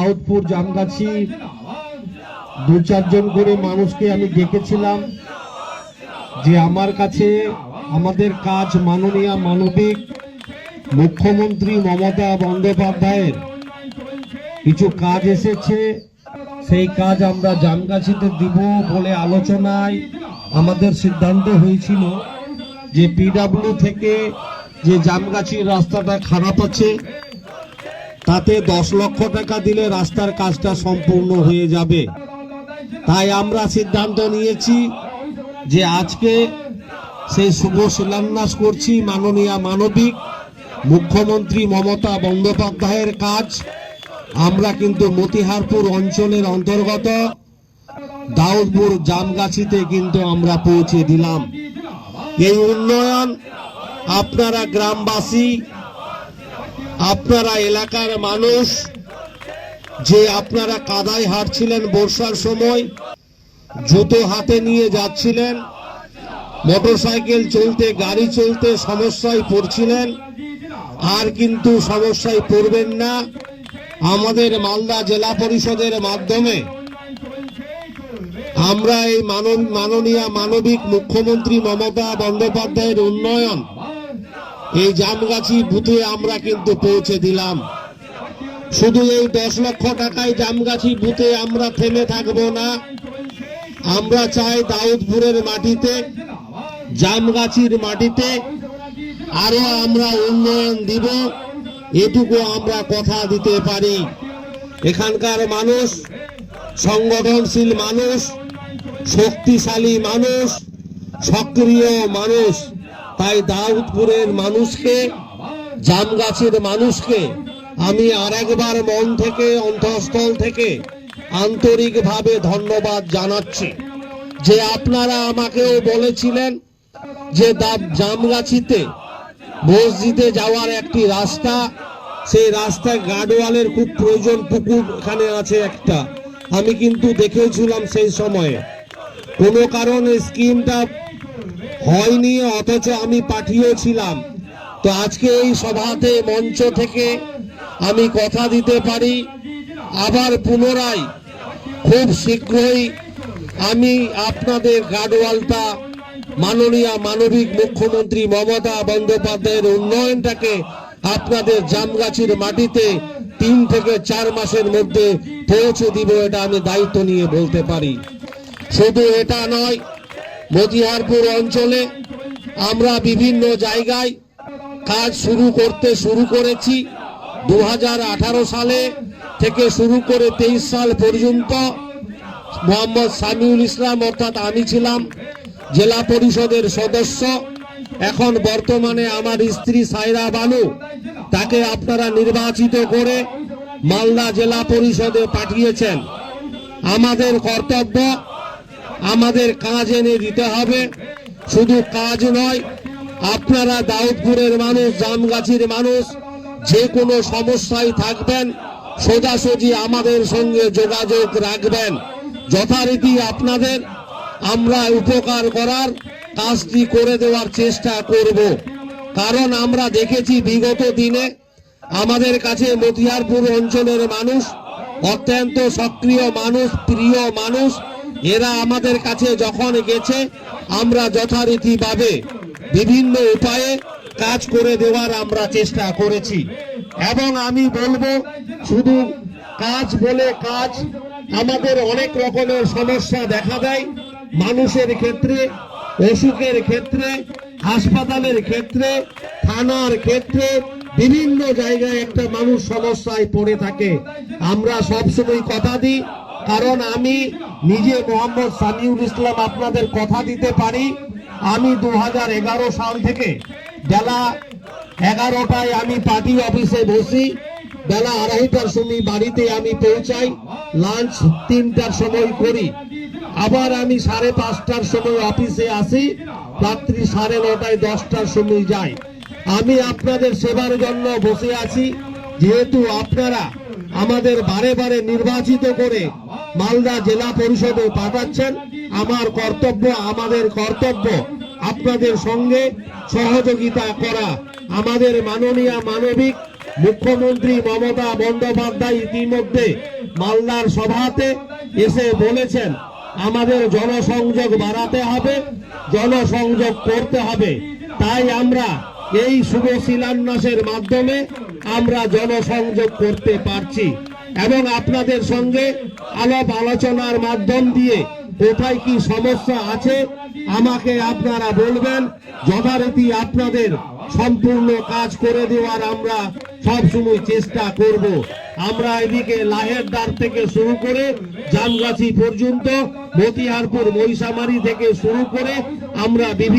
আউটপুর জামগাছি। দু চারজন করে মানুষকে আমি ডেকেছিলাম যে আমার কাছে আমাদের কাজ মাননীয় মানবিক মুখ্যমন্ত্রী মমতা বন্দ্যোপাধ্যায়ের কিছু কাজ এসেছে। সেই কাজ আমরা জামগাছিতে দিব বলে আলোচনায় আমাদের সিদ্ধান্ত হয়েছিল যে পিডাব্লিউ থেকে যে জামগাছির রাস্তাটা খারাপ আছে তাতে দশ লক্ষ টাকা দিলে রাস্তার কাজটা সম্পূর্ণ হয়ে যাবে। তাই আমরা সিদ্ধান্ত নিয়েছি যে আজকে সেই শুভ শিলান্যাস করছি মাননীয় মানবিক মুখ্যমন্ত্রী মমতা বন্দ্যোপাধ্যায়ের কাজ। আমরা কিন্তু মতিহারপুর অঞ্চলের অন্তর্গত দাউদপুর জামগাছিতে কিন্তু আমরা পৌঁছে দিলাম। এই উন্নয়ন আপনারা গ্রামবাসী আপনারা এলাকার মানুষ, যে আপনারা কাদায় হাঁটছিলেন বর্ষার সময়, জুতো হাতে নিয়ে যাচ্ছিলেন, মোটরসাইকেল চলতে, গাড়ি চলতে সমস্যায় পড়ছিলেন, আর কিন্তু সমস্যায় পড়বেন না। আমাদের মালদা জেলা পরিষদের মাধ্যমে আমরা এই মাননীয় মানবিক মুখ্যমন্ত্রী মমতা বন্দ্যোপাধ্যায়ের উন্নয়ন এই জামগাছি বুথে আমরা কিন্তু পৌঁছে দিলাম। শুধু এই দশ লক্ষ টাকায় জামগাছি বুথে আমরা থেমে থাকব না। আমরা চাই দাউদপুরের মাটিতে, জামগাছির মাটিতে আরও আমরা উন্নয়ন দিব, এটুকু আমরা কথা দিতে পারি। এখানকার মানুষ, সংগঠনশীল মানুষ, শক্তিশালী মানুষ, সক্রিয় মানুষ। তাই দাউদপুরের মানুষকে, জামগাছের মানুষকে আমি আরেকবার মন থেকে, অন্তঃস্থল থেকে আন্তরিকভাবে ধন্যবাদ জানাচ্ছি। যে আপনারা আমাকেও বলেছিলেন যে জামগাছিতে মসজিদে যাওয়ার একটি রাস্তা, সেই রাস্তায় গার্ডওয়ালের খুব প্রয়োজন, পুকুর এখানে আছে একটা। আমি কিন্তু দেখেছিলাম সেই সময়ে। কোনো কারণে স্কিমটা হয়নি অথচ আমি পাঠিয়েছিলাম। তো আজকে এই সভাতে মঞ্চ থেকে আমি কথা দিতে পারি। আবার পুনরায় খুব শীঘ্রই আমি আপনাদের গার্ডওয়ালটা মাননীয় মানবিক মুখ্যমন্ত্রী মমতা বন্দ্যোপাধ্যায়ের উন্নয়নটাকে আপনাদের জামগাছির মাটিতে তিন থেকে চার মাসের মধ্যে পৌঁছে দিব, এটা আমি দায়িত্ব নিয়ে বলতে পারি। শুধু এটা নয় মতিহারপুর অঞ্চলে আমরা বিভিন্ন জায়গায় কাজ শুরু করতে শুরু করেছি। দু হাজার আঠারো সালে থেকে শুরু করে তেইশ সাল পর্যন্ত মোহাম্মদ সামিউল ইসলাম অর্থাৎ আমি ছিলাম জেলা পরিষদের সদস্য। এখন বর্তমানে আমার স্ত্রী সাইরা বানু, তাকে আপনারা নির্বাচিত করে মালদা জেলা পরিষদে পাঠিয়েছেন। আমাদের কর্তব্য আমাদের কাজ এনে দিতে হবে। শুধু কাজ নয়, আপনারা দাউদপুরের মানুষ, জামগাছির মানুষ, যে কোনো সমস্যায় থাকবেন, সোজাসুজি আমাদের সঙ্গে যোগাযোগ রাখবেন। যথারীতি আপনাদের, আমরা উপকার করার কাজটি করে দেওয়ার চেষ্টা করব। কারণ আমরা দেখেছি বিগত দিনে আমাদের কাছে মতিহারপুর অঞ্চলের মানুষ, অত্যন্ত সক্রিয় মানুষ, প্রিয় মানুষ এরা আমাদের কাছে যখন গেছে, আমরা যথারীতিভাবে বিভিন্ন উপায়ে কাজ করে দেওয়ার আমরা চেষ্টা করেছি। এবং আমি বলব, শুধু কাজ বলে কাজ, আমাদের অনেক রকমের সমস্যা দেখা দেয়। মানুষের ক্ষেত্রে, অসুখের ক্ষেত্রে, হাসপাতালের ক্ষেত্রে, থানার ক্ষেত্রে, বিভিন্ন জায়গায় একটা মানুষ সমস্যায় পড়ে থাকে। আমরা সবসময় কথা দিই কারণ আমি নিজে মোহাম্মদ সামিউল ইসলাম আপনাদের কথা দিতে পারি। আমি দু হাজার এগারো সাল থেকে বেলা এগারোটায় আমি পার্টি অফিসে বসি। বেলা আড়াইটার সময় বাড়িতে আমি পৌঁছাই। লাঞ্চ তিনটার সময় করি। আবার আমি সাড়ে পাঁচটার সময় অফিসে আসি। রাত্রি সাড়ে নটায় দশটার সময় যাই। আমি আপনাদের সেবার জন্য বসে আছি। যেহেতু আপনারা আমাদের বারে বারে নির্বাচিত করে মালদা জেলা পরিষদে পাঠাচ্ছেন। আমার কর্তব্য, আমাদের কর্তব্য আপনাদের সঙ্গে সহযোগিতা করা। আমাদের মাননীয় মানবিক মুখ্যমন্ত্রী মমতা বন্দ্যোপাধ্যায় ইতিমধ্যে মালদার সভাতে এসে বলেছেন, আমাদের জনসংযোগ বাড়াতে হবে, জনসংযোগ করতে হবে। তাই আমরা এই শুভ শিলান্যাসের মাধ্যমে আমরা জনসংযোগ করতে পারছি। এবং আপনাদের সঙ্গে আলাপ আলোচনার মাধ্যম দিয়ে কোথায় কি সমস্যা আছে, আমাকে আপনারা বলবেন। যথারীতি আপনাদের সম্পূর্ণ কাজ করে দেওয়ার আমরা সব সময় চেষ্টা করব। আমরা এদিকে লাহের দ্বার থেকে শুরু করে জামগাছি পর্যন্ত, মতিহারপুর, মহিষামারি থেকে শুরু করে আমরা বিভিন্ন